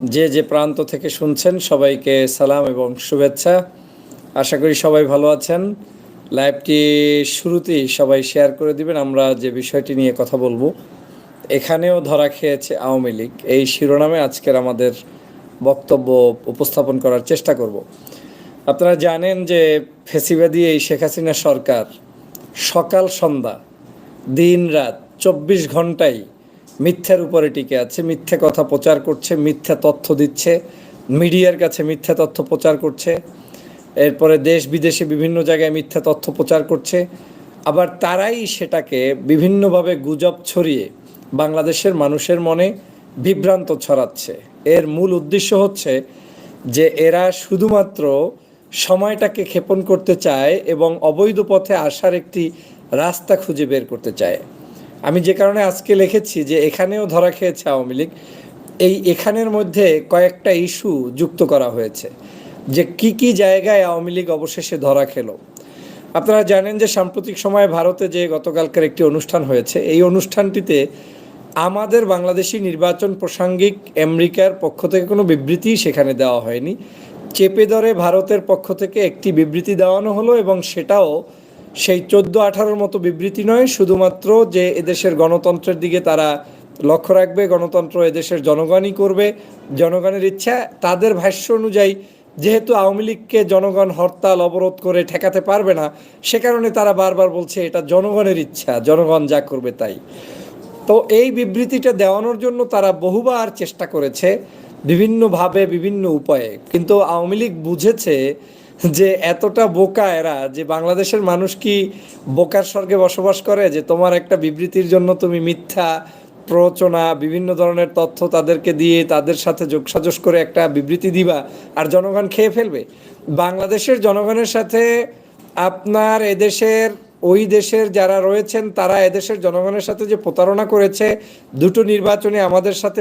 যে যে প্রান্ত থেকে শুনছেন, সবাইকে সালাম এবং শুভেচ্ছা। আশা করি সবাই ভালো আছেন। লাইভটি শুরুতেই সবাই শেয়ার করে দিবেন, আমরা যে বিষয়টি নিয়ে কথা বলব। এখানেও ধরা খেয়েছে আওয়ামী লীগ। এই শিরোনামে আজকের আমাদের বক্তব্য উপস্থাপন করার চেষ্টা করব। আপনারা জানেন যে ফেসিবাদী এই শেখ হাসিনা সরকার সকাল সন্ধ্যা দিন রাত চব্বিশ ঘন্টাই মিথ্যার উপরে টিকে আছে, মিথ্যে কথা প্রচার করছে, মিথ্যা তথ্য দিচ্ছে, মিডিয়ার কাছে মিথ্যা তথ্য প্রচার করছে, এরপরে দেশ বিদেশে বিভিন্ন জায়গায় মিথ্যা তথ্য প্রচার করছে, আবার তারাই সেটাকে বিভিন্নভাবে গুজব ছড়িয়ে বাংলাদেশের মানুষের মনে বিভ্রান্ত ছড়াচ্ছে। এর মূল উদ্দেশ্য হচ্ছে যে এরা শুধুমাত্র সময়টাকে ক্ষেপণ করতে চায় এবং অবৈধ পথে আসার একটি রাস্তা খুঁজে বের করতে চায়। আমি যে কারণে আজকে লিখেছি যে এখানেও ধরা খেয়েছে আওয়ামী লীগ, এই এখানের মধ্যে কয়েকটা ইস্যু যুক্ত করা হয়েছে যে কি কি জায়গায় আওয়ামী লীগ অবশেষে ধরা খেলো। আপনারা জানেন যে সাম্প্রতিক সময়ে ভারতে যে গতকালকার একটি অনুষ্ঠান হয়েছে, এই অনুষ্ঠানটিতে আমাদের বাংলাদেশি নির্বাচন প্রাসঙ্গিক আমেরিকার পক্ষ থেকে কোনো বিবৃতি সেখানে দেওয়া হয়নি। চেপে ধরে ভারতের পক্ষ থেকে একটি বিবৃতি দেওয়ানো হলো এবং সেটাও সেই চোদ্দ আঠারোর মতো বিবৃতি নয়, শুধুমাত্র যে এদেশের গণতন্ত্রের দিকে তারা লক্ষ্য রাখবে, গণতন্ত্র এদেশের জনগণই করবে, জনগণের ইচ্ছা, তাদের ভাষ্য অনুযায়ী যেহেতু আওয়ামী লীগকে জনগণ হরতাল, অবরোধ করে ঠেকাতে পারবে না, সে কারণে তারা বারবার বলছে এটা জনগণের ইচ্ছা, জনগণ যা করবে তাই। তো এই বিবৃতিটা দেওয়ানোর জন্য তারা বহুবার চেষ্টা করেছে, বিভিন্নভাবে, বিভিন্ন উপায়ে। কিন্তু আওয়ামী লীগ বুঝেছে যে এতটা বোকা এরা, যে বাংলাদেশের মানুষ কি বোকার স্বর্গে বসবাস করে? যে তোমার একটা বিবৃতির জন্য তুমি মিথ্যা, প্ররোচনা, বিভিন্ন ধরনের তথ্য তাদেরকে দিয়ে তাদের সাথে যোগসাজস করে একটা বিবৃতি দিবা আর জনগণ খেয়ে ফেলবে? বাংলাদেশের জনগণের সাথে আপনার এদেশের ওই দেশের যারা রয়েছেন, তারা এদেশের জনগণের সাথে যে প্রতারণা করেছে, দুটো নির্বাচনে আমাদের সাথে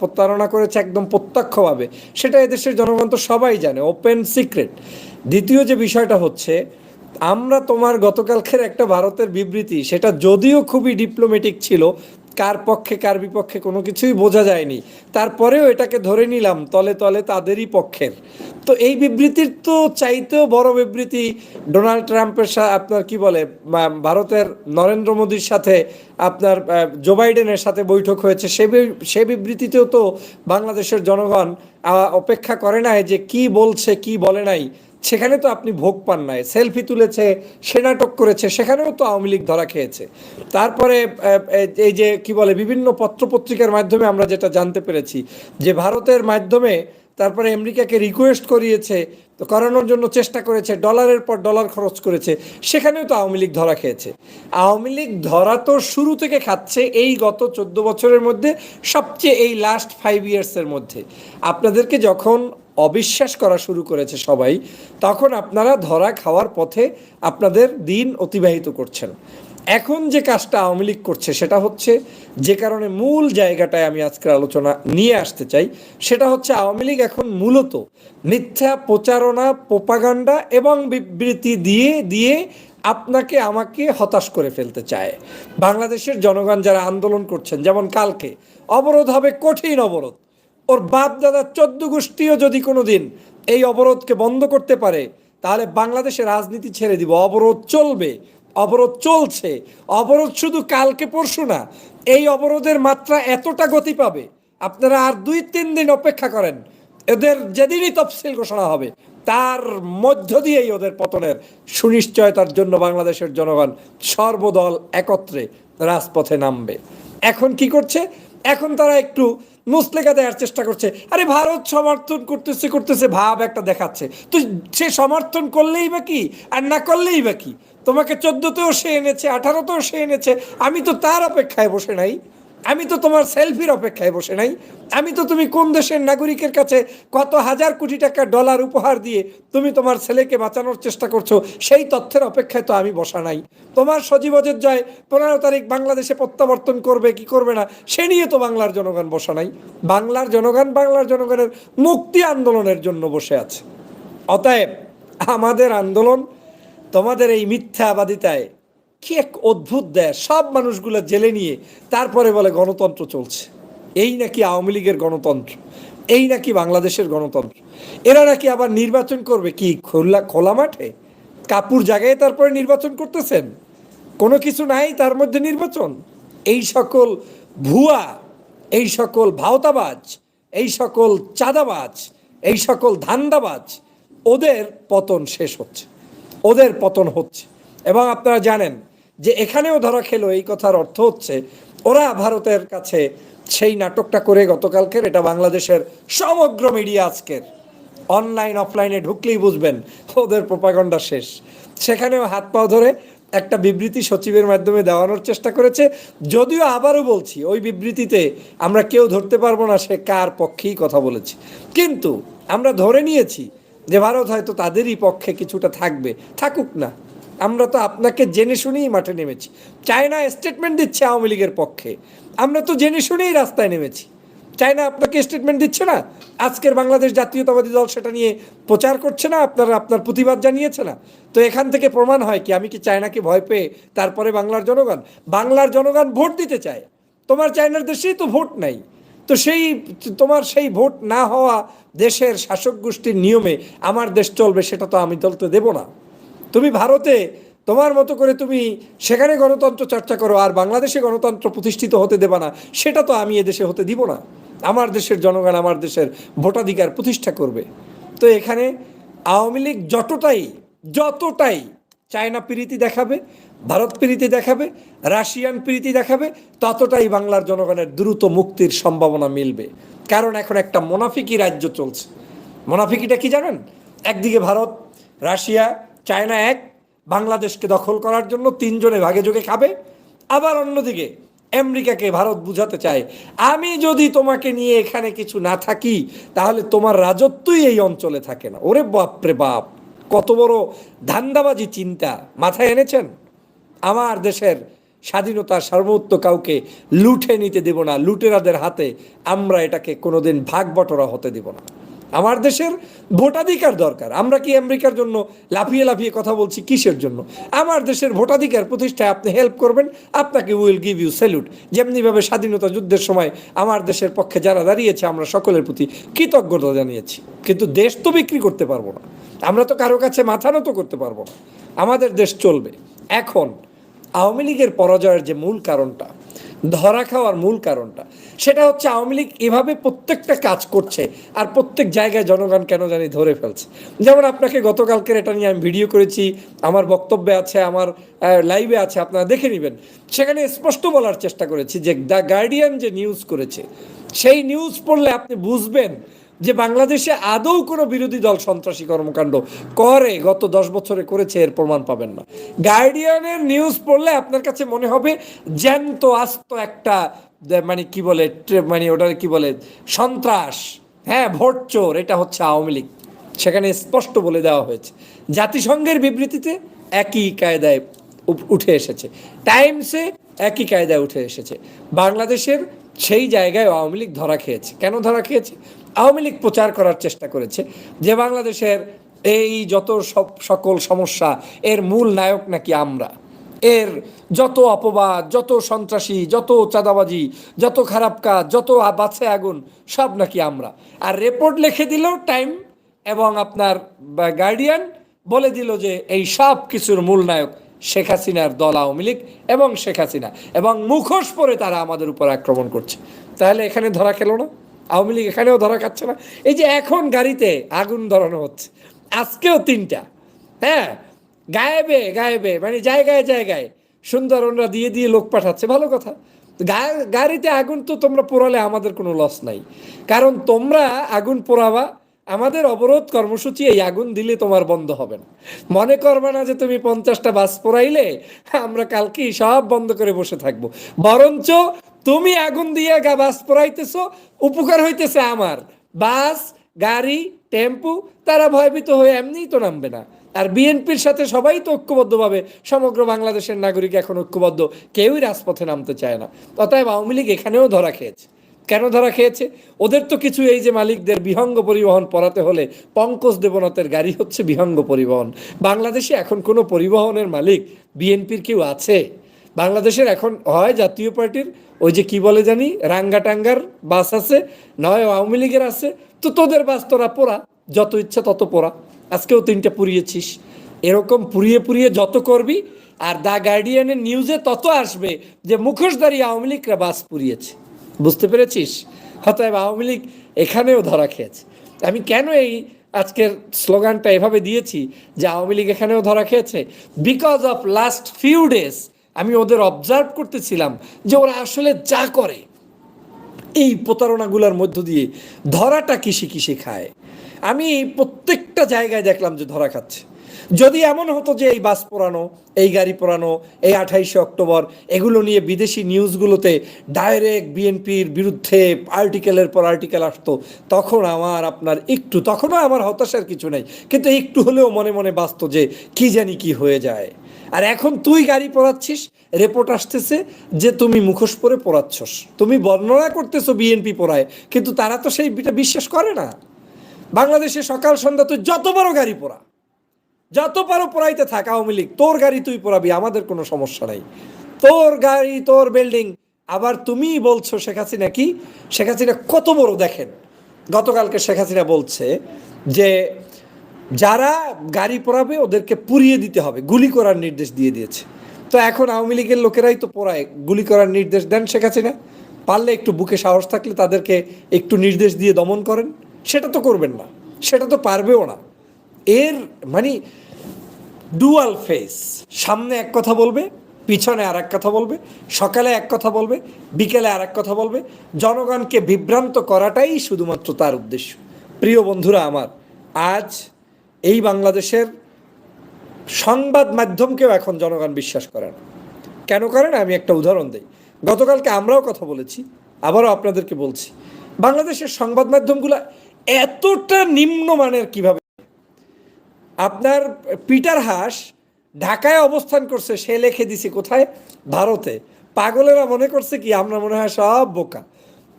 প্রতারণা করেছে একদম প্রত্যক্ষভাবে, সেটা এদেশের জনগণ তো সবাই জানে ওপেন সিক্রেট দ্বিতীয় যে বিষয়টা হচ্ছে, আমরা তোমার গতকালকের একটা ভারতের বিবৃতি, সেটা যদিও খুবই ডিপ্লোম্যাটিক ছিল, কার পক্ষে, কার বিপক্ষে কোনো কিছুই বোঝা যায়নি, তারপরেও এটাকে ধরে নিলাম, তলে তলে তাদেরই পক্ষের। তো এই বিবৃতির তো চাইতেও বড় বিবৃতি ডোনাল্ড ট্রাম্পের সাথে আপনার কি বলে ভারতের নরেন্দ্র মোদীর সাথে আপনার জো বাইডেনের সাথে বৈঠক হয়েছে, সে সে বিবৃতিতেও তো বাংলাদেশের জনগণ অপেক্ষা করে নাই যে কি বলছে, কি বলে নাই। সেখানে তো আপনি ভোগ পান নাই, সেলফি তুলেছে, সে নাটক করেছে, সেখানেও তো আওয়ামী লীগ ধরা খেয়েছে। তারপরে এই যে কি বলে, বিভিন্ন পত্রপত্রিকার মাধ্যমে আমরা যেটা জানতে পেরেছি যে ভারতের মাধ্যমে তারপরে আমেরিকাকে রিকোয়েস্ট করিয়েছে, তো করানোর জন্য চেষ্টা করেছে ডলারের পর ডলার খরচ করেছে, সেখানেও তো আওয়ামী লীগ ধরা খেয়েছে। আওয়ামী লীগ ধরা তো শুরু থেকে খাচ্ছে এই গত চোদ্দ বছরের মধ্যে, সবচেয়ে এই লাস্ট ফাইভ ইয়ার্সের মধ্যে। আপনাদেরকে যখন অবিশ্বাস করা শুরু করেছে সবাই, তখন আপনারা ধরা খাওয়ার পথে আপনাদের দিন অতিবাহিত করছেন। এখন যে কাজটা আওয়ামী লীগ করছে, সেটা হচ্ছে যে কারণে মূল জায়গাটায় আমি আজকের আলোচনা নিয়ে আসতে চাই, সেটা হচ্ছে আওয়ামী লীগ এখন মূলত মিথ্যা প্রচারণা, প্রোপাগান্ডা এবং বিবৃতি দিয়ে দিয়ে আপনাকে, আমাকে হতাশ করে ফেলতে চায়। বাংলাদেশের জনগণ যারা আন্দোলন করছেন, যেমন কালকে, অবরোধ হবে কঠিন অবরোধ। ওর বাপ দাদা চোদ্দ গোষ্ঠীও যদি কোনো দিন এই অবরোধকে বন্ধ করতে পারে, তাহলে বাংলাদেশে রাজনীতি ছেড়ে দিব, অবরোধ চলবে। অবরোধ চলছে। অবরোধ শুধু কালকে পরশু না, এই অবরোধের মাত্রা এতটা গতি পাবে, আপনারা আর দুই তিন দিন অপেক্ষা করেন। এদের যেদিনই তফসিল ঘোষণা হবে, তার মধ্য দিয়েই ওদের পতনের সুনিশ্চয়তার জন্য বাংলাদেশের জনগণ সর্বদল একত্রে রাজপথে নামবে। এখন কি করছে? এখন তারা একটু মুসলেখা দেওয়ার চেষ্টা করছে। আরে ভারত সমর্থন করতেছে করতেছে, ভাব একটা দেখাচ্ছে। তো সে সমর্থন করলেই বা কি, আর না করলেই বা কি? তোমাকে চোদ্দতেও সে এনেছে, আঠারোতেও সে এনেছে। আমি তো তার অপেক্ষায় বসে নাই। আমি তো তোমার সেলফির অপেক্ষায় বসে নাই। আমি তো তুমি কোন দেশের নাগরিকের কাছে কত হাজার কোটি টাকা ডলার উপহার দিয়ে তুমি তোমার ছেলেকে বাঁচানোর চেষ্টা করছ, সেই তথ্যের অপেক্ষায় তো আমি বসা নাই। তোমার সজীবজের জয় পনেরো তারিখ বাংলাদেশে প্রত্যাবর্তন করবে, কি করবে না, সে নিয়ে তো বাংলার জনগণ বসা নাই। বাংলার জনগণ বাংলার জনগণের মুক্তি আন্দোলনের জন্য বসে আছে। অতএব আমাদের আন্দোলন তোমাদের এই মিথ্যাবাদিতায় কি এক অদ্ভুত দেয় সব মানুষগুলো জেলে নিয়ে তারপরে বলে গণতন্ত্র চলছে। এই নাকি আওয়ামী লীগের গণতন্ত্র? এই নাকি বাংলাদেশের গণতন্ত্র? এরা নাকি আবার নির্বাচন করবে কি, খোলা খোলা মাঠে? কাপুর জায়গায় তারপরে নির্বাচন করতেছেন? কোনো কিছু নাই তার মধ্যে নির্বাচন? এই সকল ভুয়া, এই সকল ভাওতাবাজ, এই সকল চাঁদাবাজ, এই সকল ধান্দাবাজ, ওদের পতন শেষ হচ্ছে। ওদের পতন হচ্ছে। এবং আপনারা জানেন যে এখানেও ধরা খেলো, এই কথার অর্থ হচ্ছে ওরা ভারতের কাছে সেই নাটকটা করে গতকালকের, এটা বাংলাদেশের সমগ্র মিডিয়া আজকের। অনলাইন, অফলাইনে ঢুকলেই বুঝবেন ওদের প্রপাগন্ডা শেষ। সেখানেও হাত পাও ধরে একটা বিবৃতি সচিবের মাধ্যমে দেওয়ানোর চেষ্টা করেছে। যদিও আবারও বলছি, ওই বিবৃতিতে আমরা কেউ ধরতে পারব না, সে কার পক্ষেই কথা বলেছে। কিন্তু আমরা ধরে নিয়েছি যে ভারত হয়তো তাদেরই পক্ষে কিছুটা থাকবে। থাকুক না। আমরা তো আপনাকে জেনে শুনেই মাঠে নেমেছি। চায়না স্টেটমেন্ট দিচ্ছে আওয়ামী লীগের পক্ষে। আমরা তো জেনে শুনেই রাস্তায় নেমেছি। চায়না আপনাকে স্টেটমেন্ট দিচ্ছে না? আজকের বাংলাদেশ জাতীয়তাবাদী দল সেটা নিয়ে প্রচার করছে না? আপনার আপনার প্রতিবাদ জানিয়েছে না? তো এখান থেকে প্রমাণ হয় কি, আমি কি চায়নাকে ভয় পেয়ে তারপরে বাংলার জনগণ? বাংলার জনগণ ভোট দিতে চায়। তোমার চায়নার দেশেই তো ভোট নাই। তো সেই, তোমার সেই ভোট না হওয়া দেশের শাসক গোষ্ঠীর নিয়মে আমার দেশ চলবে, সেটা তো আমি দলতে দেব না। তুমি ভারতে, তোমার মতো করে তুমি সেখানে গণতন্ত্র চর্চা করো আর বাংলাদেশে গণতন্ত্র প্রতিষ্ঠিত হতে দেবা না, সেটা তো আমি এদেশে হতে দিব না। আমার দেশের জনগণ আমার দেশের ভোটাধিকার প্রতিষ্ঠা করবে। তো এখানে আওয়ামী লীগ যতটাই যতটাই চায়না প্রীতি দেখাবে, ভারত প্রীতি দেখাবে, রাশিয়ান প্রীতি দেখাবে, ততটাই বাংলার জনগণের দ্রুত মুক্তির সম্ভাবনা মিলবে। কারণ এখন একটা মোনাফিকি রাজ্য চলছে। মোনাফিকিটা কি জানেন? একদিকে ভারত, রাশিয়া, চায়না এক, বাংলাদেশকে দখল করার জন্য তিনজনে ভাগে যোগে খাবে। আবার অন্যদিকে, আমেরিকাকে ভারত বুঝাতে চায়, আমি যদি তোমাকে নিয়ে এখানে কিছু না থাকি, তাহলে তোমার রাজত্বই এই অঞ্চলে থাকে না। ওরে বাপরে বাপ! কত বড় ধান্দাবাজি চিন্তা মাথায় এনেছেন? আমার দেশের স্বাধীনতা সর্বোত্ত কাউকে লুটে নিতে দেব না, লুটেরাদের হাতে আমরা এটাকে কোনোদিন ভাগ বটরা হতে দেব না। আমার দেশের ভোটাধিকার দরকার। আমরা কি আমেরিকার জন্য লাফিয়ে লাফিয়ে কথা বলছি? কিসের জন্য? আমার দেশের ভোটাধিকার প্রতিষ্ঠায় আপনি হেল্প করবেন, আপনাকে উইল গিভ ইউ স্যালুট যেমনিভাবে স্বাধীনতা যুদ্ধের সময় আমার দেশের পক্ষে যারা দাঁড়িয়েছে, আমরা সকলের প্রতি কৃতজ্ঞতা জানিয়েছি। কিন্তু দেশ তো বিক্রি করতে পারব না। আমরা তো কারও কাছে মাথা নত করতে পারব না। আমাদের দেশ চলবে। এখন আওয়ামী লীগের পরাজয়ের যে মূল কারণটা, ধরা খাওয়ার মূল কারণটা, সেটা হচ্ছে আওয়ামী লীগ এভাবে প্রত্যেকটা কাজ করছে আর প্রত্যেক জায়গায় জনগণ কেন জানি ধরে ফেলছে। যেমন আপনাকে গতকালকের এটা নিয়ে আমি ভিডিও করেছি, আমার বক্তব্যে আছে, আমার লাইভে আছে, আপনারা দেখে নেবেন। সেখানে স্পষ্ট বলার চেষ্টা করেছি যে দ্য গার্ডিয়ান যে নিউজ করেছে, সেই নিউজ পড়লে আপনি বুঝবেন যে বাংলাদেশে আদৌ কোনো বিরোধী দল সন্ত্রাসী কর্মকাণ্ড করে, গত দশ বছরে করেছে, এর প্রমাণ পাবেন না। গার্ডিয়ানের নিউজ পড়লে আপনার কাছে মনে হবে, জ্যান্ত, আস্ত একটা মানে কি বলে মানে ওটা কি বলে, সন্ত্রাস। হ্যাঁ ভোট চোর, এটা হচ্ছে আওয়ামী লীগ। সেখানে স্পষ্ট বলে দেওয়া হয়েছে। জাতিসংঘের বিবৃতিতে একই কায়দায় উঠে এসেছে। টাইমসে একই কায়দায় উঠে এসেছে। বাংলাদেশের সেই জায়গায় আওয়ামী লীগ ধরা খেয়েছে। কেন ধরা খেয়েছে? আওয়ামী লীগ প্রচার করার চেষ্টা করেছে যে বাংলাদেশের এই যত সব সকল সমস্যা, এর মূল নায়ক নাকি আমরা। এর যত অপবাদ, যত সন্ত্রাসী, যত চাঁদাবাজি, যত খারাপ কাজ, যত বাছে আগুন, সব নাকি আমরা। আর রিপোর্ট লিখে দিল টাইম এবং আপনার গার্ডিয়ান বলে দিল যে এই সব কিছুর মূল নায়ক শেখ হাসিনার দল আওয়ামী লীগ এবং শেখ হাসিনা। এবং মুখোশ পরে তারা আমাদের উপর আক্রমণ করছে। তাহলে এখানে ধরা খেলো না। আওয়ামী লীগ এখানেও ধরা খাচ্ছে না। এই যে এখন গাড়িতে আগুন ধরানো হচ্ছে, আজকেও তিনটা। হ্যাঁ গায়েবে গায়েবে মানে জায়গায় জায়গায়। সুন্দরনরা দিয়ে দিয়ে লোক পাঠাচ্ছে, ভালো কথা। গাড়িতে আগুন তো তোমরা পোড়ালে আমাদের কোনো লস নাই। কারণ তোমরা আগুন পোড়াবা, আমাদের অবরোধ কর্মসূচি এই আগুন দিলে তোমার বন্ধ হবে না। মনে করবে না যে তুমি পঞ্চাশটা বাস পোড়াইলে, আমরা কালকেই সব বন্ধ করে বসে থাকব। বরঞ্চ তুমি আগুন দিয়ে গা বাস পোড়াইতেছো উপকার হইতেছে আমার। বাস, গাড়ি, টেম্পু, তারা ভয়ভীত হয়ে এমনিই তো নামবে না। আর বিএনপির সাথে সবাই তো ঐক্যবদ্ধভাবে সমগ্র বাংলাদেশের নাগরিক এখন ঐক্যবদ্ধ, কেউই রাজপথে নামতে চায় না। অতএব আওয়ামী লীগ এখানেও ধরা খেয়েছে। কেন ধরা খেয়েছে? ওদের তো কিছু এই যে মালিকদের বিহঙ্গ পরিবহন পড়াতে হলে পঙ্কজ দেবনাথের গাড়ি হচ্ছে বিহঙ্গ পরিবহন। বাংলাদেশে এখন কোনো পরিবহনের মালিক বিএনপির কেউ আছে? বাংলাদেশের এখন হয় জাতীয় পার্টির, ওই যে কি বলে জানি রাঙ্গা টাঙ্গার বাস আছে, নয় আওয়ামী লীগের আছে, তো তোদের বাস তোরা পোড়া, যত ইচ্ছা তত পোড়া। আজকেও তিনটা পুড়িয়েছিস। এরকম পুড়িয়ে পুড়িয়ে যত করবি, আর দ্য গার্ডিয়ানের নিউজে তত আসবে যে মুখোশধারী আওয়ামী লীগরা বাস পুড়িয়েছে। বুঝতে পেরেছিস? অতএব আওয়ামী লীগ এখানেও ধরা খেয়েছে। আমি কেন এই আজকের স্লোগানটা এভাবে দিয়েছি যে আওয়ামী লীগ এখানেও ধরা খেয়েছে? Because of last few days আমি ওদের অবজার্ভ করতেছিলাম যে ওরা আসলে যা করে, এই প্রতারণাগুলোর মধ্য দিয়ে ধরাটা কিসে কিসে খায়। আমি প্রত্যেকটা জায়গায় দেখলাম যে ধরা খাচ্ছে। যদি এমন হতো যে এই বাস পোড়ানো, এই গাড়ি পোড়ানো, এই আঠাইশে অক্টোবর, এগুলো নিয়ে বিদেশি নিউজগুলোতে ডাইরেক্ট বিএনপির বিরুদ্ধে আর্টিকেলের পর আর্টিকেল আসতো, তখন আমার আপনার একটু, তখনও আমার হতাশার কিছু নেই। কিন্তু একটু হলেও মনে মনে বাঁচত যে কি জানি কি হয়ে যায়। আর এখন তুই গাড়ি পড়াচ্ছিস রেপোর্ট আসতেছে যে তুমি মুখোশ পরে পড়াচ্ছস। তুমি বর্ণনা করতেছো বিএনপি পড়ায়, কিন্তু তারা তো সেই বিশ্বাস করে না। বাংলাদেশে সকাল সন্ধ্যা তুই যত বড় গাড়ি পড়া, যত পারো পড়াইতে থাক আওয়ামী লীগ, তোর গাড়ি তুই পড়াবি, আমাদের কোনো সমস্যা নাই। তোর গাড়ি, তোর বিল্ডিং আবার তুমিই বলছো শেখ হাসিনা কি? শেখ হাসিনা কত বড় দেখেন। গতকালকে শেখ হাসিনা বলছে যে যারা গাড়ি পোড়াবে ওদেরকে পুড়িয়ে দিতে হবে, গুলি করার নির্দেশ দিয়ে দিয়েছে। তো এখন আওয়ামী লীগের লোকেরাই তো পোড়ায়, গুলি করার নির্দেশ দেন শেখ হাসিনা। পারলে একটু বুকে সাহস থাকলে তাদেরকে একটু নির্দেশ দিয়ে দমন করেন। সেটা তো করবেন না, সেটা তো পারবেও না। এর মানে ডুয়াল ফেস সামনে এক কথা বলবে, পিছনে আর এক কথা বলবে, সকালে এক কথা বলবে, বিকেলে আর এক কথা বলবে। জনগণকে বিভ্রান্ত করাটাই শুধুমাত্র তার উদ্দেশ্য। প্রিয় বন্ধুরা আমার, আজ এই বাংলাদেশের সংবাদ মাধ্যমকেও এখন জনগণ বিশ্বাস করে না। কেন করে না? আমি একটা উদাহরণ দিই। গতকালকে আমরাও কথা বলেছি, আবারও আপনাদেরকে বলছি। বাংলাদেশের সংবাদ মাধ্যমগুলো এতটা নিম্নমানের কীভাবে? আপনার পিটার হাস ঢাকায় অবস্থান করছে, সে লেখে দিছে কোথায়? ভারতে। পাগলেরা মনে করছে কি, আমরা মনে হয় সব বোকা।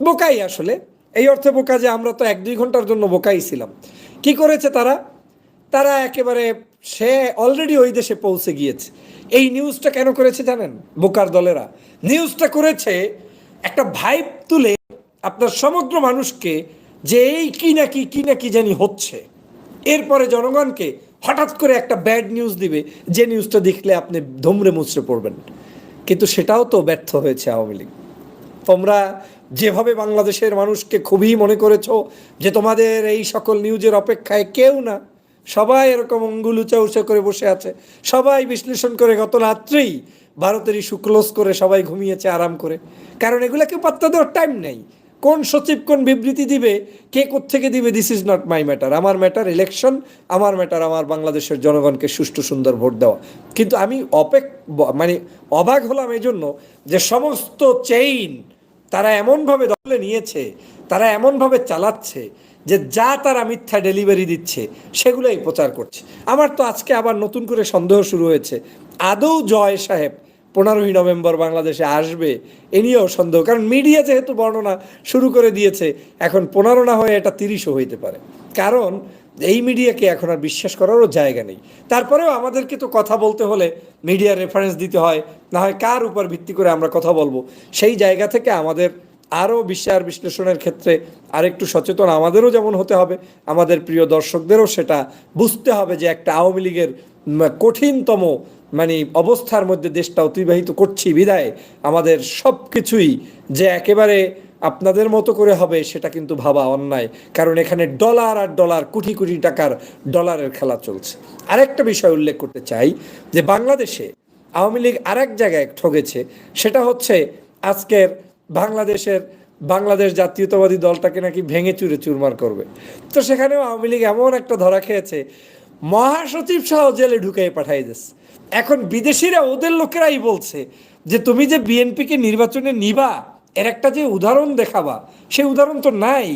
বোকাই আসলে। এই অর্থে বোকা যে আমরা তো এক দুই ঘণ্টার জন্য বোকাই ছিলাম। কি করেছে তারা? তারা একেবারে, সে অলরেডি ওই দেশে পৌঁছে গিয়েছে। এই নিউজটা কেন করেছে জানেন বোকার দলেরা? নিউজটা করেছে একটা ভাইব তুলে আপনার সমগ্র মানুষকে যে এই কি না কি কি না কি জানি হচ্ছে। এরপরে জনগণকে হঠাৎ করে একটা ব্যাড নিউজ দিবে, যে নিউজটা দেখলে আপনি ধুমড়ে মুচড়ে পড়বেন। কিন্তু সেটাও তো ব্যর্থ হয়েছে আওয়ামী লীগ। তোমরা যেভাবে বাংলাদেশের মানুষকে খুবই মনে করেছ যে তোমাদের এই সকল নিউজের অপেক্ষায় কেউ না। সবাই এরকম অঙ্গুল উঁচা উঁচা করে বসে আছে। সবাই বিশ্লেষণ করে গত রাত্রেই ভারতের ইস্যু ক্লোজ করে সবাই ঘুমিয়েছে আরাম করে। কারণ এগুলোকে পাত্তা দেওয়ার টাইম নেই। কোন সচিব কোন বিবৃতি দিবে, কে থেকে দিবে this is not my matter আমার ম্যাটার ইলেকশন আমার ম্যাটার আমার বাংলাদেশের জনগণকে সুষ্ঠু সুন্দর ভোট দেওয়া। কিন্তু আমি অপেক মানে অবাক হলাম এই জন্য যে সমস্ত চেইন তারা এমনভাবে দখলে নিয়েছে, তারা এমনভাবে চালাচ্ছে যে যা তারা মিথ্যা ডেলিভারি দিচ্ছে, সেগুলোই প্রচার করছে। আমার তো আজকে আবার নতুন করে সন্দেহ শুরু হয়েছে। আদৌ জয় সাহেব পনেরোই নভেম্বর বাংলাদেশে আসবে, এ নিয়েও সন্দেহ। কারণ মিডিয়া যেহেতু বর্ণনা শুরু করে দিয়েছে, এখন পনেরো না হয়ে এটা তিরিশও হইতে পারে। কারণ এই মিডিয়াকে এখন আর বিশ্বাস করারও জায়গা নেই। তারপরেও আমাদেরকে তো কথা বলতে হলে মিডিয়ার রেফারেন্স দিতে হয়, না হয় কার উপর ভিত্তি করে আমরা কথা বলব। সেই জায়গা থেকে আমাদের আরও বিশ্বাস বিশ্লেষণের ক্ষেত্রে আরেকটু সচেতন আমাদেরও যেমন হতে হবে, আমাদের প্রিয় দর্শকদেরও সেটা বুঝতে হবে যে একটা আওয়ামী লীগের কঠিনতম মানে অবস্থার মধ্যে দেশটা অতিবাহিত করছি, বিদায়। আমাদের সব কিছুই যে একেবারে আপনাদের মতো করে হবে সেটা কিন্তু ভাবা অন্যায়। কারণ এখানে ডলার আর ডলার, কোটি কোটি টাকার ডলারের খেলা চলছে। আরেকটা বিষয় উল্লেখ করতে চাই, যে বাংলাদেশে আওয়ামী লীগ আরেক জায়গায় ঠকেছে সেটা হচ্ছে আজকের বাংলাদেশের, বাংলাদেশ জাতীয়তাবাদী দলটাকে নাকি ভেঙে চুরে চুরমার করবে। তো সেখানেও আওয়ামী লীগ এমন একটা ধরা খেয়েছে, মহাসচিব সহ জেলে ঢুকাই পাঠাই দিচ্ছে এখন বিদেশিরা ওদের লোকেরাই বলছে যে, তুমি যে বিএনপিকে নির্বাচনে নিবা, এর একটা যে উদাহরণ দেখাবা, সেই উদাহরণ তো নাই।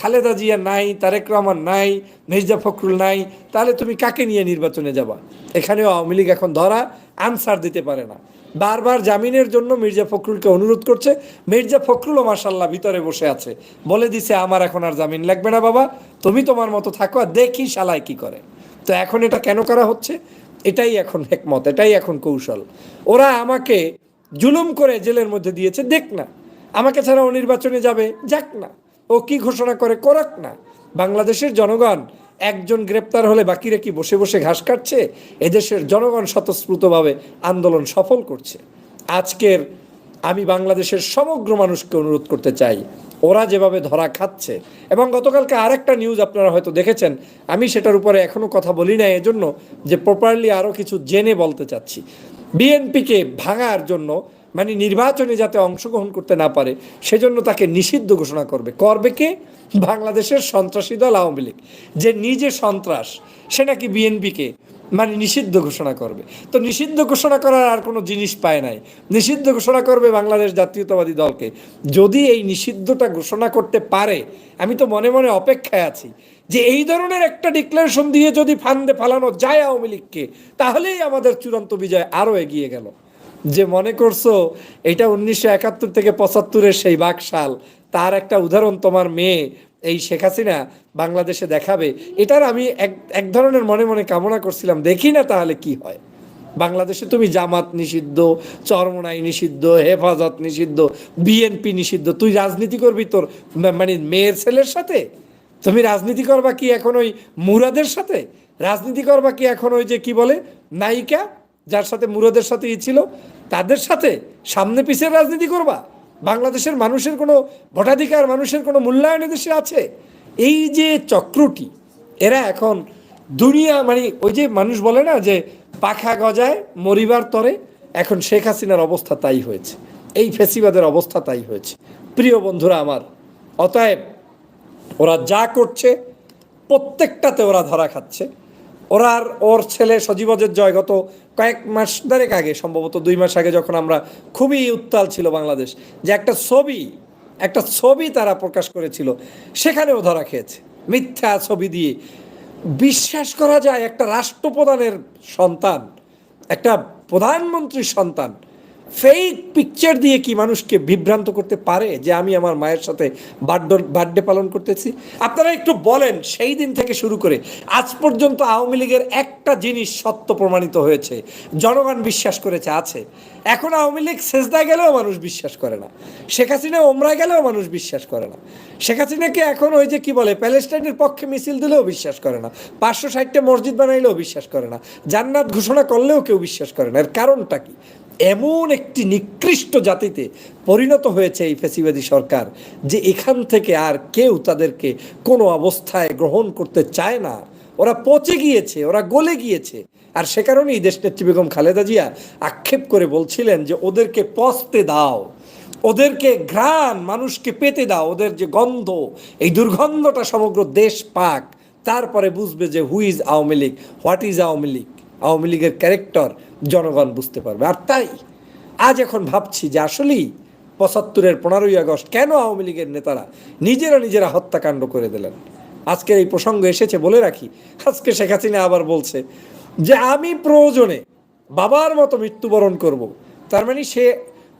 খালেদা জিয়া নাই, তারেক রহমান নাই, মির্জা ফখরুল নাই, তাহলে তুমি কাকে নিয়ে নির্বাচনে যাবা? এখানেও আওয়ামী লীগ এখন ধরা, আনসার দিতে পারে না। বারবার জামিনের জন্য মির্জা ফখরুলকে অনুরোধ করছে। মির্জা ফখরুলও মাসাল্লাহ ভিতরে বসে আছে। বলে দিছে, আমার এখন আর জামিন লাগবে না বাবা। তুমি তোমার মতো থাকো আর দেখি শালায় কি করে। তো এখন এটা কেন করা হচ্ছে? এটাই এখন হেকমত, এটাই এখন কৌশল। ওরা আমাকে জুলুম করে জেলের মধ্যে দিয়েছে, দেখ না। আমাকে ছাড়া অনির্বাচনে যাবে, যাক না। ও কি ঘোষণা করে, করাক না। বাংলাদেশের জনগণ একজন গ্রেপ্তার হলে বাকিরা কি বসে বসে ঘাস কাটছে? এদেশের জনগণ স্বতঃস্ফূর্তভাবে আন্দোলন সফল করছে। আজকের আমি বাংলাদেশের সমগ্র মানুষকে অনুরোধ করতে চাই, ওরা যেভাবে ধরা খাচ্ছে। এবং গতকালকে আরেকটা নিউজ আপনারা হয়তো দেখেছেন, আমি সেটার উপরে এখনও কথা বলি না এজন্য যে প্রপারলি আরও কিছু জেনে বলতে চাচ্ছি। বিএনপিকে ভাঙার জন্য মানে নির্বাচনে যাতে অংশগ্রহণ করতে না পারে, সেজন্য তাকে নিষিদ্ধ ঘোষণা করবে। করবে কে? বাংলাদেশের সন্ত্রাসী দল আওয়ামী লীগ। যে নিজে সন্ত্রাস, সে নাকি বিএনপিকে মানে নিষিদ্ধ ঘোষণা করবে। তো নিষিদ্ধ ঘোষণা করার আর কোনো জিনিস পায় নাই। নিষিদ্ধ ঘোষণা করবে বাংলাদেশ জাতীয়তাবাদী দলকে। যদি এই নিষিদ্ধটা ঘোষণা করতে পারে, আমি তো মনে মনে অপেক্ষায় আছি যে এই ধরনের একটা ডিক্লারেশন দিয়ে যদি ফান্দে ফালানো যায় আওয়ামী লীগকে, তাহলেই আমাদের চূড়ান্ত বিজয় আরও এগিয়ে গেল। যে মনে করছ, এটা উনিশশো একাত্তর থেকে পঁচাত্তরের সেই বাকশাল, তার একটা উদাহরণ তোমার মেয়ে এই শেখ হাসিনা বাংলাদেশে দেখাবে, এটার আমি এক এক ধরনের মনে মনে কামনা করছিলাম, দেখি না তাহলে কি হয়। বাংলাদেশে তুমি জামাত নিষিদ্ধ, চরমনাই নিষিদ্ধ, হেফাজত নিষিদ্ধ, বিএনপি নিষিদ্ধ, তুই রাজনীতি করবি তোর মানে মেয়ের ছেলের সাথে? তুমি রাজনীতি করবা কি এখন ওই মুরাদের সাথে? রাজনীতি করবা কি এখন ওই যে কি বলে, নায়িকা? যার সাথে মুরাদের সাথে ই ছিল, তাদের সাথে সামনে পিছের রাজনীতি করবা। বাংলাদেশের মানুষের কোনো ভোটাধিকার, মানুষের কোনো মূল্যায়ন দেশে আছে? এই যে চক্রটি, এরা এখন দুনিয়া মানে ওই যে মানুষ বলে না যে পাখা গজায় মরিবার তরে, এখন শেখ হাসিনার অবস্থা তাই হয়েছে। এই ফেসিবাদের অবস্থা তাই হয়েছে। প্রিয় বন্ধুরা আমার, অতএব ওরা যা করছে, প্রত্যেকটাতে ওরা ধরা খাচ্ছে। ওরা আর ওর ছেলে সজীবজের জয় গত কয়েক মাস দেড়েক আগে, সম্ভবত দুই মাস আগে যখন আমরা খুবই উত্তাল ছিল বাংলাদেশ, যে একটা ছবি একটা ছবি তারা প্রকাশ করেছিল, সেখানেও ধরা খেয়েছে। মিথ্যা ছবি দিয়ে। বিশ্বাস করা যায় একটা রাষ্ট্রপ্রধানের সন্তান, একটা প্রধানমন্ত্রীর সন্তান ফেক পিকচার দিয়ে কি মানুষকে বিভ্রান্ত করতে পারে যে আমি আমার মায়ের সাথে বার্থডে বার্থডে পালন করতেছি? আপনারা একটু বলেন, সেই দিন থেকে শুরু করে আজ পর্যন্ত আওয়ামী লীগের একটা জিনিস সত্য প্রমাণিত হয়েছে। জনগণ বিশ্বাস করেছে, আছে। এখন আওয়ামী লীগ সেজদায় গেলেও মানুষ বিশ্বাস করে না। শেখ হাসিনা ওমরায় গেলেও মানুষ বিশ্বাস করে না। শেখ হাসিনাকে এখন ওই যে কি বলে, প্যালেস্টাইনের পক্ষে মিছিল দিলেও বিশ্বাস করে না। পাঁচশো ষাটটা মসজিদ বানাইলেও বিশ্বাস করে না। জান্নাত ঘোষণা করলেও কেউ বিশ্বাস করে না। এর কারণটা কি? এমন একটি নিকৃষ্ট জাতিতে পরিণত হয়েছে এই ফেসিবাদী সরকার যে এখান থেকে আর কেউ তাদেরকে কোনো অবস্থায় গ্রহণ করতে চায় না। ওরা পচে গিয়েছে, ওরা গলে গিয়েছে। আর সে কারণেই দেশ নেত্রী বেগম খালেদা জিয়া আক্ষেপ করে বলছিলেন যে ওদেরকে পচতে দাও, ওদেরকে ঘ্রাণ মানুষকে পেতে দাও, ওদের যে গন্ধ, এই দুর্গন্ধটা সমগ্র দেশ পাক। তারপরে বুঝবে যে who is Awami League what is Awami League? Awami লীগের ক্যারেক্টার জনগণ বুঝতে পারবে। আর তাই আজ এখন ভাবছি যে আসলেই পঁচাত্তরের পনেরোই আগস্ট কেন আওয়ামী লীগের নেতারা নিজেরা নিজেরা হত্যাকাণ্ড করে দিলেন? আজকের এই প্রসঙ্গ এসেছে বলে রাখি। আজকে শেখ হাসিনা আবার বলছে যে আমি প্রয়োজনে বাবার মতো মৃত্যুবরণ করব। তার মানে সে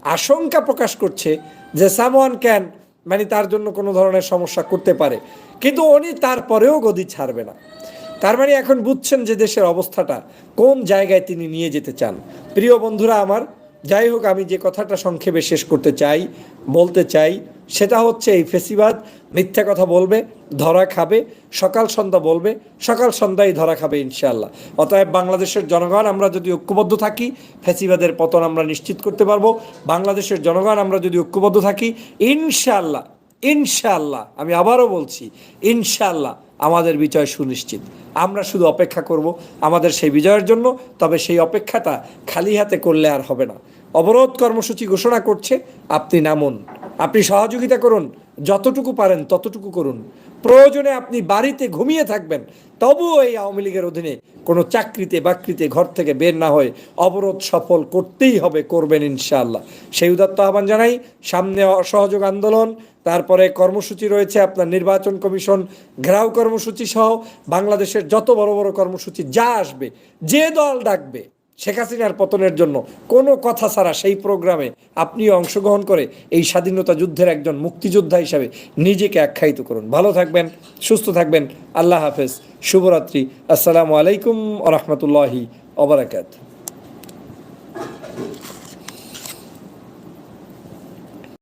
আশঙ্কা প্রকাশ করছে যে সামওয়ান ক্যান মানে তার জন্য কোনো ধরনের সমস্যা করতে পারে। কিন্তু উনি তারপরেও গদি ছাড়বে না। তার মানে এখন বুঝছেন যে দেশের অবস্থাটা কোন জায়গায় তিনি নিয়ে যেতে চান। প্রিয় বন্ধুরা আমার, যাই হোক আমি যে কথাটা সংক্ষেপে শেষ করতে চাই, বলতে চাই সেটা হচ্ছে এই ফেসিবাদ, মিথ্যা কথা বলবে, ধরা খাবে, সকাল সন্ধ্যা বলবে, সকাল সন্ধ্যায় ধরা খাবে ইনশাআল্লাহ। অতএব বাংলাদেশের জনগণ, আমরা যদি ঐক্যবদ্ধ থাকি, ফেসিবাদের পতন আমরা নিশ্চিত করতে পারব। বাংলাদেশের জনগণ, আমরা যদি ঐক্যবদ্ধ থাকি, ইনশাআল্লাহ ইনশাআল্লাহ, আমি আবারও বলছি, ইনশাআল্লাহ আমাদের বিজয় সুনিশ্চিত। আমরা শুধু অপেক্ষা করব আমাদের সেই বিজয়ের জন্য, তবে সেই অপেক্ষাটা খালি হাতে করলে আর হবে না। অবরোধ কর্মসূচি ঘোষণা করছে, আপনি নামুন। আপনি সহযোগিতা করুন, যতটুকু পারেন ততটুকু করুন। প্রয়োজনে আপনি বাড়িতে ঘুমিয়ে থাকবেন, তবুও এই আওয়ামী লীগের অধীনে কোনো চাকরিতে বাকরিতে ঘর থেকে বের না হয়ে অবরোধ সফল করতেই হবে, করবেন ইনশাআল্লাহ। সেই উদাত্ত আহ্বান জানাই, সামনে অসহযোগ আন্দোলন, তারপরে কর্মসূচি রয়েছে আপনার নির্বাচন কমিশন, ঘেরাও কর্মসূচি সহ, বাংলাদেশের যত বড় বড় কর্মসূচি যা আসবে, যে দল ডাকবে শেখ হাসিনার পতনের জন্য কোনো কথা ছাড়া সেই প্রোগ্রামে আপনিও অংশগ্রহণ করে এই স্বাধীনতা যুদ্ধের একজন মুক্তিযোদ্ধা হিসাবে নিজেকে আখ্যায়িত করুন। ভালো থাকবেন, সুস্থ থাকবেন। আল্লাহ হাফেজ। শুভরাত্রি। আসসালামু আলাইকুম রহমতুল্লাহি ওবরাকাত